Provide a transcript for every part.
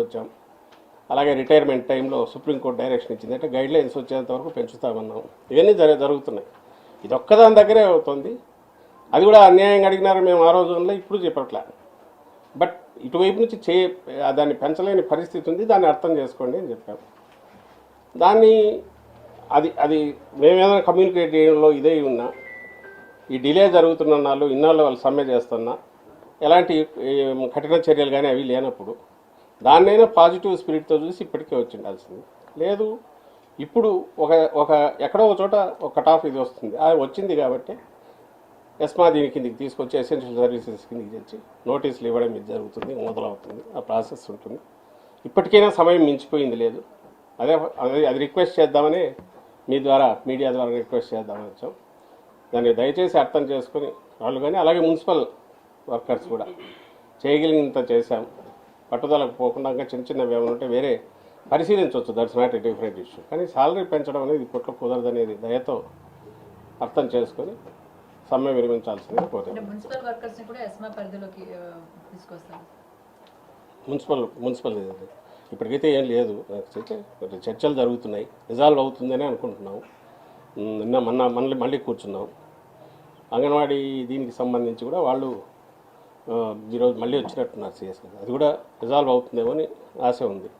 వచ్చాం అలాగే రిటైర్మెంట్ టైంలో సుప్రీంకోర్టు డైరెక్షన్ ఇచ్చింది. అంటే గైడ్ లైన్స్ వచ్చేంత వరకు పెంచుతామన్నాం. ఇవన్నీ జరి జరుగుతున్నాయి. ఇది ఒక్కదాని దగ్గరే అవుతుంది. అది కూడా అన్యాయంగా అడిగినారు మేము ఆ రోజుల్లో ఇప్పుడు చెప్పట్లే. బట్ ఇటువైపు నుంచి చే దాన్ని పెంచలేని పరిస్థితి ఉంది. దాన్ని అర్థం చేసుకోండి అని చెప్పాను దాన్ని అది అది మేమేదైనా కమ్యూనికేట్ చేయడంలో ఇదే ఉన్నా. ఈ డిలే జరుగుతున్న నాళ్ళు ఇన్నాళ్ళు వాళ్ళు సమ్మె చేస్తున్నా. ఎలాంటి కఠిన చర్యలు కానీ అవి లేనప్పుడు దాన్నైనా పాజిటివ్ స్పిరిట్తో చూసి ఇప్పటికే వచ్చి ఉండాల్సింది లేదు ఇప్పుడు ఒక ఒక ఎక్కడో ఒక చోట ఒక కట్ ఆఫ్ ఇది వస్తుంది. అది వచ్చింది కాబట్టి ఎస్మా దీని కిందికి తీసుకొచ్చి ఎసెన్షియల్ సర్వీసెస్ కిందికి తెచ్చి నోటీసులు ఇవ్వడం ఇది జరుగుతుంది మొదలవుతుంది ఆ ప్రాసెస్ ఉంటుంది. ఇప్పటికైనా సమయం మించిపోయింది లేదు. అదే అదే అది రిక్వెస్ట్ చేద్దామని మీ ద్వారా మీడియా ద్వారా రిక్వెస్ట్ చేద్దామని వచ్చాం. దాన్ని దయచేసి అర్థం చేసుకుని వాళ్ళు కానీ అలాగే మున్సిపల్ వర్కర్స్ కూడా చేయగలిగినంత చేశాం. పట్టుదలకు పోకుండా ఇంకా చిన్న చిన్నవి ఏమైనా ఉంటే వేరే పరిశీలించవచ్చు. That's not a different issue కానీ సాలరీ పెంచడం అనేది ఇప్పట్లో కుదరదనేది దయతో అర్థం చేసుకొని సమ్మె విరమించాల్సిందిగా కోరారు అంటే మున్సిపల్ మున్సిపల్. ఇప్పటికైతే ఏం లేదు. కొంచెం చర్చలు జరుగుతున్నాయి. రిజాల్వ్ అవుతుందని అనుకుంటున్నాం నిన్న మొన్న మళ్ళీ మళ్ళీ కూర్చున్నాం. అంగన్వాడీ దీనికి సంబంధించి కూడా వాళ్ళు ఈరోజు మళ్ళీ వచ్చినట్టున్నారు సిఎస్ గారు. అది కూడా రిజాల్వ్ అవుతుందేమో అని ఆశ ఉంది.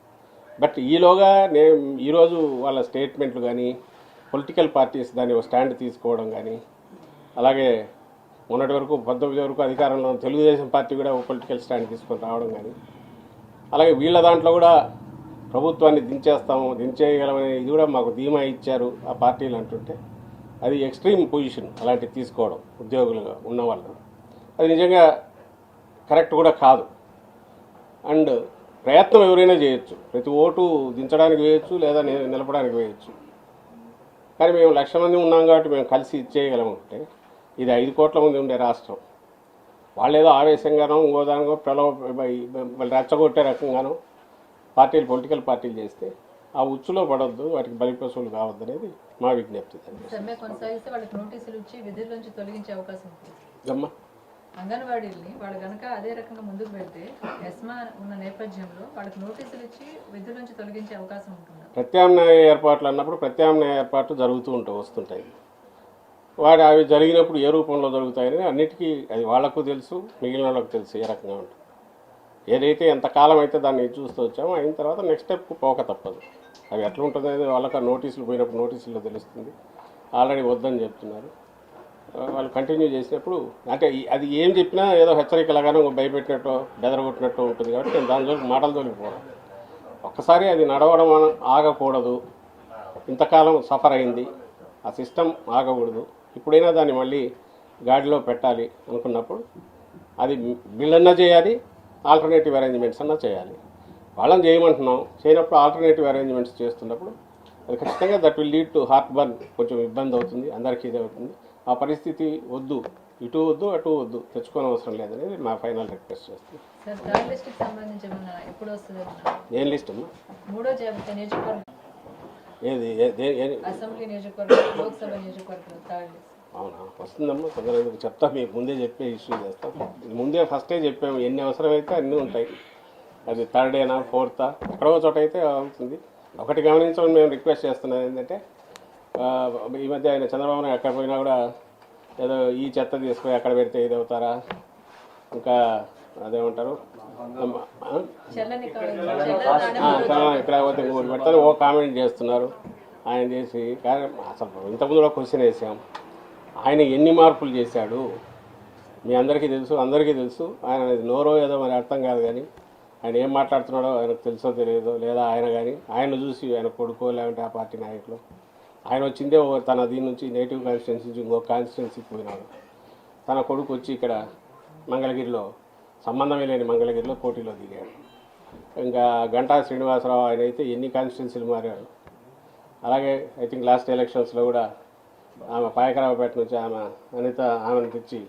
బట్ ఈలోగా నేను ఈరోజు వాళ్ళ స్టేట్మెంట్లు కానీ పొలిటికల్ పార్టీస్ దాని ఒక స్టాండ్ తీసుకోవడం కానీ అలాగే మొన్నటి వరకు పంతొమ్మిది వరకు అధికారంలో తెలుగుదేశం పార్టీ కూడా ఒక పొలిటికల్ స్టాండ్ తీసుకొని రావడం కానీ అలాగే వీళ్ళ దాంట్లో కూడా ప్రభుత్వాన్ని దించేస్తాము దించేయగలమని ఇది కూడా మాకు ధీమా ఇచ్చారు ఆ పార్టీలు అంటుంటే అది ఎక్స్ట్రీమ్ పొజిషన్ అలాంటివి తీసుకోవడం ఉద్యోగులుగా ఉన్న వాళ్ళు అది నిజంగా కరెక్ట్ కూడా కాదు. అండ్ ప్రయత్నం ఎవరైనా చేయొచ్చు. ప్రతి ఓటు దించడానికి వేయచ్చు లేదా నిలపడానికి వేయచ్చు. కానీ మేము లక్ష మంది ఉన్నాం కాబట్టి మేము కలిసి ఇచ్చేయగలమంటే ఇది ఐదు కోట్ల మంది ఉండే రాష్ట్రం. వాళ్ళు ఏదో ఆవేశంగానో ఇంకో దానికో ప్రలోభ వాళ్ళు రెచ్చగొట్టే రకంగానో పార్టీలు పొలిటికల్ పార్టీలు చేస్తే ఆ ఉచ్చులో పడొద్దు వాటికి బలిపశువులు కావద్దు అనేది మా విజ్ఞప్తి. అమ్మా! అంగన్వాడీల్ని వాళ్ళు కనుక అదే రకంగా ముందుకు పెడితే ఎస్మా ఉన్న నేపథ్యంలో వాళ్ళకి నోటీసులు ఇచ్చి విధుల నుంచి తొలగించే అవకాశం ఉంటుంది? ప్రత్యామ్నాయ ఏర్పాట్లు అన్నప్పుడు ప్రత్యామ్నాయ ఏర్పాట్లు జరుగుతూ ఉంటాయి వస్తుంటాయి. వాడు అవి జరిగినప్పుడు ఏ రూపంలో జరుగుతాయని అన్నిటికీ అది వాళ్ళకు తెలుసు మిగిలిన వాళ్ళకు తెలుసు ఏ రకంగా ఉంటుంది ఏదైతే ఎంతకాలం అయితే దాన్ని చూస్తూ వచ్చామో అయిన తర్వాత నెక్స్ట్ స్టెప్ పోక తప్పదు. అవి ఎట్లా ఉంటుంది అనేది వాళ్ళకి నోటీసులు పోయినప్పుడు నోటీసుల్లో తెలుస్తుంది. ఆల్రెడీ వద్దని చెప్తున్నారు. వాళ్ళు కంటిన్యూ చేసినప్పుడు అంటే అది ఏం చెప్పినా ఏదో హెచ్చరికలాగానో భయపెట్టినట్టు బెదరగొట్టినట్టు ఉంటుంది కాబట్టి నేను దాని జోలికి పోవడం ఒక్కసారి అది నడవడం ఆగకూడదు. ఇంతకాలం సఫర్ అయింది. ఆ సిస్టమ్ ఆగకూడదు. ఇప్పుడైనా దాన్ని మళ్ళీ గాడిలో పెట్టాలి అనుకున్నప్పుడు అది వీళ్ళన్నా చేయాలి ఆల్టర్నేటివ్ అరేంజ్మెంట్స్ అన్నా చేయాలి. వాళ్ళని చేయమంటున్నాం. చేయనప్పుడు ఆల్టర్నేటివ్ అరేంజ్మెంట్స్ చేస్తున్నప్పుడు అది ఖచ్చితంగా that will lead to heart burn కొంచెం ఇబ్బంది అవుతుంది. అందరికీ ఇది అవుతుంది. ఆ పరిస్థితి వద్దు ఇటు వద్దు అటు వద్దు తెచ్చుకోని అవసరం లేదనేది మా ఫైనల్ రిక్వెస్ట్ ఏమన్నా? ఏం లిస్ట్ అమ్మా? ఏది అవునా? వస్తుందమ్మా తొందరగా చెప్తా మీకు ముందే చెప్పే ఇష్యూ చేస్తాం. ముందే ఫస్టే చెప్పాము ఎన్ని అవసరమైతే అన్నీ ఉంటాయి. అది థర్డ్ డేనా ఫోర్తా? ఎక్కడో చోట అయితే అవుతుంది. ఒకటి గమనించమని మేము రిక్వెస్ట్ చేస్తున్నాం ఏంటంటే ఈ మధ్య ఆయన చంద్రబాబు నాయుడు ఎక్కడ పోయినా కూడా ఏదో ఈ చెత్త తీసుకుని ఎక్కడ పెడితే ఇది అవుతారా ఇంకా అదేమంటారు? ఇక్కడ పోతే ఇంకోటి పెడతారు. ఓ కామెంట్ చేస్తున్నారు. ఆయన చేసి కానీ అసలు ఇంతకుముందు కూడా క్వశ్చన్ వేసాం. ఆయన ఎన్ని మార్పులు చేశాడు? మీ అందరికీ తెలుసు అందరికీ తెలుసు. ఆయన అది నోరో ఏదో మరి అర్థం కాదు కానీ ఆయన ఏం మాట్లాడుతున్నాడో ఆయనకు తెలుసో తెలియదో లేదా ఆయన కానీ ఆయన చూసి ఆయన కొడుకో లేదంటే ఆ పార్టీ నాయకులు ఆయన వచ్చిందే ఓ తన దీని నుంచి నేటివ్ కాన్స్టిట్యున్సీ నుంచి ఇంకో కాన్స్టిట్యున్సీకి పోయినాడు. తన కొడుకు వచ్చి ఇక్కడ మంగళగిరిలో సంబంధమే లేని మంగళగిరిలో పోటీలో దిగాడు. ఇంకా గంటా శ్రీనివాసరావు ఆయన అయితే ఎన్ని కాన్స్టిట్యున్సీలు మారాడు. అలాగే ఐ థింక్ లాస్ట్ ఎలక్షన్స్లో కూడా ఆమె పాయకరావుపేట నుంచి ఆమె అనిత ఆమెను తెచ్చి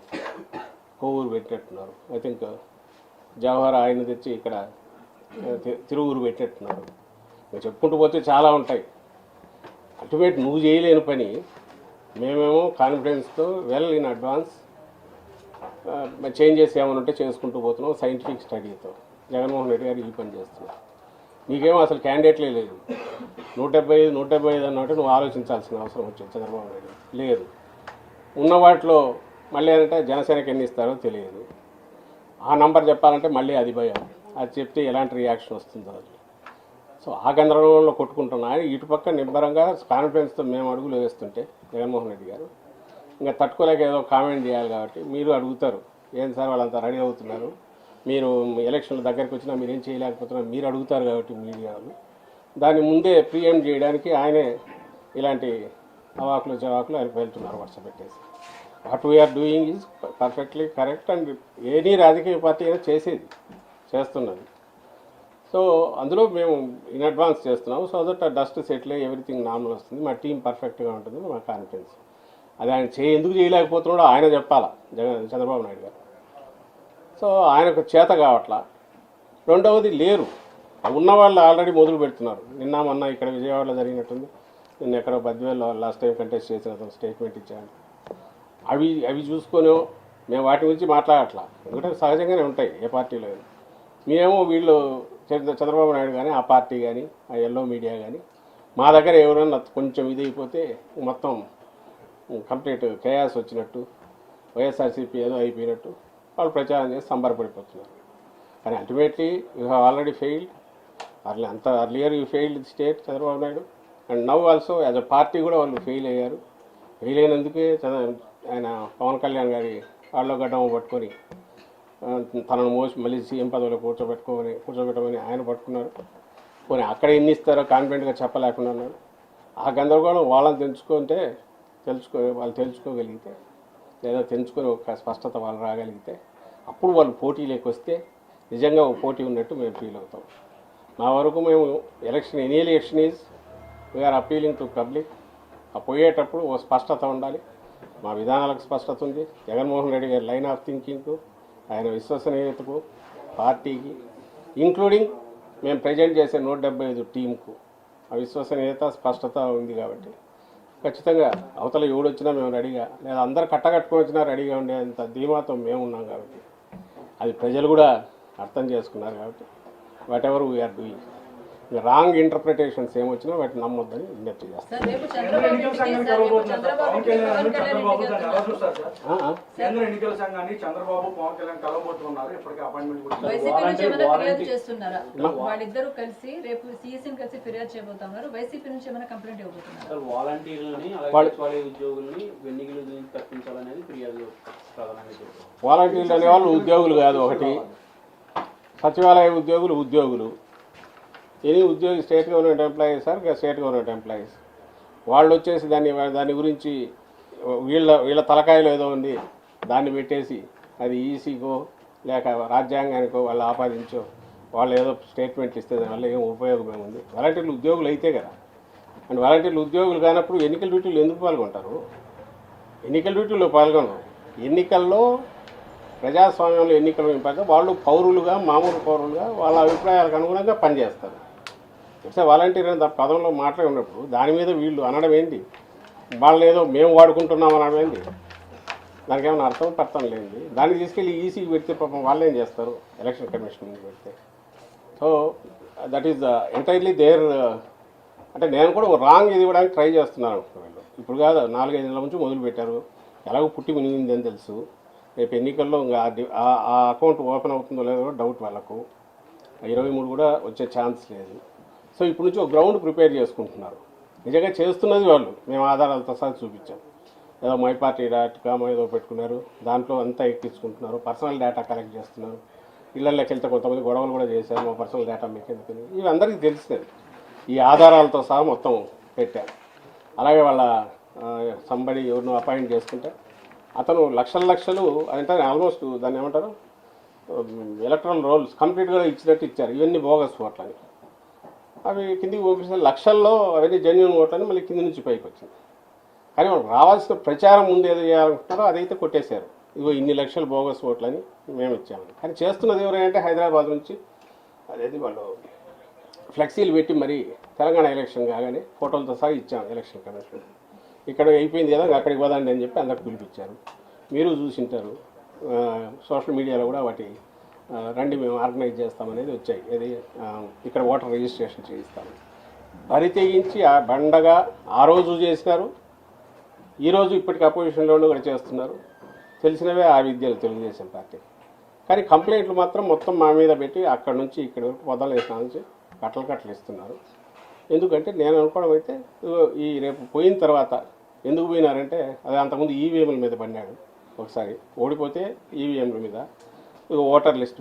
కొవ్వూరు పెట్టినట్టున్నారు ఐ థింక్ జవహర్ ఆయన తెచ్చి ఇక్కడ తిరువురు పెట్టినట్టున్నారు చెప్పుకుంటూ పోతే చాలా ఉంటాయి. అటువైపు నువ్వు చేయలేని పని. మేమేమో కాన్ఫిడెన్స్తో వెల్ ఇన్ అడ్వాన్స్ చేంజెస్ ఏమైనా ఉంటే చేసుకుంటూ పోతున్నాం సైంటిఫిక్ స్టడీతో జగన్మోహన్ రెడ్డి గారు ఈ పని చేస్తున్నారు. నీకేమో అసలు క్యాండిడేట్లే లేదు. నూట డెబ్బై ఐదు నూట డెబ్బై ఐదు అన్నట్టు నువ్వు ఆలోచించాల్సిన అవసరం వచ్చింది చంద్రబాబు నాయుడు లేదు. ఉన్న వాటిలో మళ్ళీ ఏంటంటే జనసేనకి ఎన్ని ఇస్తారో తెలియదు. ఆ నంబర్ చెప్పాలంటే మళ్ళీ అది భయం. అది చెప్తే ఎలాంటి రియాక్షన్ వస్తుందో అది. సో ఆ గందరగోళంలో కొట్టుకుంటున్నా ఆయన ఇటుపక్క నిబ్బరంగా కాన్ఫిడెన్స్తో మేము అడుగులు వేస్తుంటే జగన్మోహన్ రెడ్డి గారు ఇంకా తట్టుకోలేక ఏదో కామెంట్ చేయాలి కాబట్టి మీరు అడుగుతారు ఏం సార్ వాళ్ళంతా రెడీ అవుతున్నారు? మీరు ఎలక్షన్ల దగ్గరికి వచ్చినా మీరు ఏం చేయలేకపోతున్నారు? మీరు అడుగుతారు కాబట్టి మీడియా వాళ్ళు. దాన్ని ముందే ప్రియం చేయడానికి ఆయనే ఇలాంటి అవాకులు జవాకులు ఆయన వెళ్తున్నారు వరుస పెట్టేసి. What we are doing is perfectly correct and any రాజకీయ పార్టీ అయినా చేసేది చేస్తున్నది. సో అందులో మేము ఇన్ అడ్వాన్స్ చేస్తున్నాం so that uh dust settle అయ్యి ఎవ్రీథింగ్ నార్మల్ వస్తుంది. మా టీం పర్ఫెక్ట్గా ఉంటుంది మా కాన్ఫిడెన్స్ అది ఆయన చే ఎందుకు చేయలేకపోతున్నాడో ఆయన చెప్పాలా జగన్ చంద్రబాబు నాయుడు గారు. సో ఆయనకు చేత కావట్లా. రెండవది లేరు. ఉన్న వాళ్ళు ఆల్రెడీ మొదలు పెడుతున్నారు. నిన్న మొన్న ఇక్కడ విజయవాడలో జరిగినట్టుంది. నిన్న ఎక్కడో బద్వేల్లో లాస్ట్ టైం కంటెస్ట్ చేసిన అతను స్టేట్మెంట్ ఇచ్చాను అవి అవి చూసుకొని మేము వాటి గురించి మాట్లాడట్లా. ఎందుకంటే సహజంగానే ఉంటాయి ఏ పార్టీలో అయినా. మేమేమో వీళ్ళు చంద్రబాబు నాయుడు కానీ ఆ పార్టీ కానీ ఆ ఎల్లో మీడియా కానీ మా దగ్గర ఎవరన్నా కొంచెం ఇది అయిపోతే మొత్తం కంప్లీట్ కేయాస్ వచ్చినట్టు వైఎస్ఆర్సీపీ ఏదో అయిపోయినట్టు వాళ్ళు ప్రచారం చేసి సంబరపడిపోతున్నారు. కానీ ultimately you have already failed early అంత earlier you failed state Chandrababu Naidu. And now also as a party కూడా వాళ్ళు ఫెయిల్ అయ్యారు. ఫెయిల్ అయినందుకే ఆయన పవన్ కళ్యాణ్ గారి వాళ్ళ గడ్డం పట్టుకొని తనను మోసి మళ్ళీ సీఎం పదవిలో కూర్చోబెట్టుకోమని కూర్చోబెట్టమని ఆయన పట్టుకున్నారు. పోనీ అక్కడ ఎన్ని ఇస్తారో కాన్ఫిడెంట్గా చెప్పలేకుండా ఉన్నారు. ఆ గందరగోళం వాళ్ళని తెలుసుకుంటే తెలుసుకో వాళ్ళు తెలుసుకోగలిగితే లేదా తెలుసుకొని ఒక స్పష్టత వాళ్ళు రాగలిగితే అప్పుడు వాళ్ళు పోటీలోకి వస్తే నిజంగా ఒక పోటీ ఉన్నట్టు మేము ఫీల్ అవుతాం. మా వరకు మేము election any election is we are appealing to public ఆ పోయేటప్పుడు ఓ స్పష్టత ఉండాలి. మా విధానాలకు స్పష్టత ఉంది. జగన్మోహన్ రెడ్డి గారి లైన్ ఆఫ్ థింకింగ్కు ఆయన విశ్వసనీయతకు పార్టీకి ఇంక్లూడింగ్ మేము ప్రజెంట్ చేసే నూట డెబ్బై ఐదు టీంకు ఆ విశ్వసనీయత స్పష్టత ఉంది కాబట్టి. ఖచ్చితంగా అవతల ఎవడు వచ్చినా మేము రెడీగా లేదా అందరు కట్టకట్టుకొని వచ్చినా రెడీగా ఉండేంత ధీమాతో మేము ఉన్నాం కాబట్టి. అది ప్రజలు కూడా అర్థం చేసుకున్నారు కాబట్టి whatever we are doing wrong interpretations ఏమొచ్చినా వాటిని నమ్మొద్దని విజ్ఞప్తి వాలంటీర్లు అనేవాళ్ళు ఉద్యోగులు కాదు ఒకటి. సచివాలయ ఉద్యోగులు ఉద్యోగులు. ఎనీ ఉద్యోగి state government employees sir state government employees వాళ్ళు వచ్చేసి దాన్ని దాని గురించి వీళ్ళ వీళ్ళ తలకాయలో ఏదో ఉంది దాన్ని పెట్టేసి అది ఈసీకో లేక రాజ్యాంగానికో వాళ్ళు ఆపాదించో వాళ్ళు ఏదో స్టేట్మెంట్లు ఇస్తే దానివల్ల ఏం ఉపయోగం ఏముంది వాలంటీర్లు ఉద్యోగులు అయితే కదా. అండ్ వాలంటీర్లు ఉద్యోగులు కానప్పుడు ఎన్నికల డ్యూటీలు ఎందుకు పాల్గొంటారు? ఎన్నికల డ్యూటీలో పాల్గొనరు. ఎన్నికల్లో ప్రజాస్వామ్యంలో ఎన్నికలు ఇంపాక వాళ్ళు పౌరులుగా మామూలు పౌరులుగా వాళ్ళ అభిప్రాయాలకు అనుగుణంగా పనిచేస్తారు. ఇట్స్ వాలంటీర్ అని పదంలో మాట్లాడి ఉన్నప్పుడు దాని మీద వీళ్ళు అనడం ఏంటి? వాళ్ళని ఏదో మేము వాడుకుంటున్నాం అనడం ఏంటి? దానికి ఏమైనా అర్థం పర్థం లేనిది. దాన్ని తీసుకెళ్ళి ఈసీకి పెడితే పాపం వాళ్ళు ఏం చేస్తారు? ఎలక్షన్ కమిషన్ ముందు పెడితే. So that is entirely there అంటే నేను కూడా రాంగ్ ఇది ఇవ్వడానికి ట్రై చేస్తున్నాను వీళ్ళు ఇప్పుడు కాదు నాలుగైదు నెలల నుంచి మొదలుపెట్టారు ఎలాగో పుట్టి మునిగింది అని తెలుసు. రేపు ఎన్నికల్లో ఇంకా ఆ ఆ అకౌంట్ ఓపెన్ అవుతుందో లేదో డౌట్ వాళ్ళకు. ఇరవై మూడు కూడా వచ్చే ఛాన్స్ లేదు. సో ఇప్పుడు నుంచి ఒక గ్రౌండ్ ప్రిపేర్ చేసుకుంటున్నారు. నిజంగా చేస్తున్నది వాళ్ళు. మేము ఆధారాలతో సహా చూపించాం. ఏదో మై పార్టీ డాట్ కామ్ ఏదో పెట్టుకున్నారు. దాంట్లో అంతా ఎక్కించుకుంటున్నారు. పర్సనల్ డేటా కలెక్ట్ చేస్తున్నారు. ఇళ్ళల్లోకి వెళ్తే కొంతమంది గొడవలు కూడా చేశారు. మా పర్సనల్ డేటా మీకు ఎందుకని ఇవి అందరికీ తెలిసినవి. ఈ ఆధారాలతో సహా మొత్తం పెట్టారు అలాగే వాళ్ళ సంబడి ఎవరినో అపాయింట్ చేసుకుంటే అతను లక్షల లక్షలు అంటే ఆల్మోస్ట్ దాన్ని ఏమంటారు? ఎలక్ట్రాన్ రోల్స్ కంప్లీట్గా ఇచ్చినట్టు ఇచ్చారు. ఇవన్నీ బోగస్ ఓట్లని అవి కిందికి పంపిస్తే లక్షల్లో అవన్నీ జెన్యున్ ఓట్లని మళ్ళీ కింది నుంచి పైకి వచ్చింది. కానీ వాళ్ళకి రావాల్సిన ప్రచారం ముందు ఏదో చేయాలనుకుంటారో అదైతే కొట్టేశారు. ఇదిగో ఇన్ని లక్షలు బోగస్ ఓట్లని మేము ఇచ్చాము కానీ చేస్తున్నది ఎవరంటే హైదరాబాద్ నుంచి అదేది వాళ్ళు ఫ్లెక్సీలు పెట్టి మరి తెలంగాణ ఎలక్షన్ కాగానే ఫోటోలతో సహా ఇచ్చాము ఎలక్షన్ కమిషన్ ఇక్కడ అయిపోయింది కదా అక్కడికి పోదండి అని చెప్పి అందరికి పిలిపించారు. మీరు చూసింటారు సోషల్ మీడియాలో కూడా వాటి రండి మేము ఆర్గనైజ్ చేస్తామనేది వచ్చాయి. ఇది ఇక్కడ ఓటర్ రిజిస్ట్రేషన్ చేయిస్తాము. బరి తెగించి ఆ బండగా ఆ రోజు చేసినారు. ఈరోజు ఇప్పటికి అపోజిషన్లోనూ కూడా చేస్తున్నారు. తెలిసినవే ఆ విద్యలు తెలుగుదేశం పార్టీ. కానీ కంప్లైంట్లు మాత్రం మొత్తం మా మీద పెట్టి అక్కడ నుంచి ఇక్కడ వరకు వదలేసిన నుంచి కట్టలు కట్టలు ఇస్తున్నారు. ఎందుకంటే నేను అనుకోవడం అయితే ఈ రేపు పోయిన తర్వాత ఎందుకు పోయినారంటే అది అంతకుముందు ఈవీఎంల మీద పడినాడు. ఒకసారి ఓడిపోతే ఈవీఎంల మీద ఇదిగో ఓటర్ లిస్ట్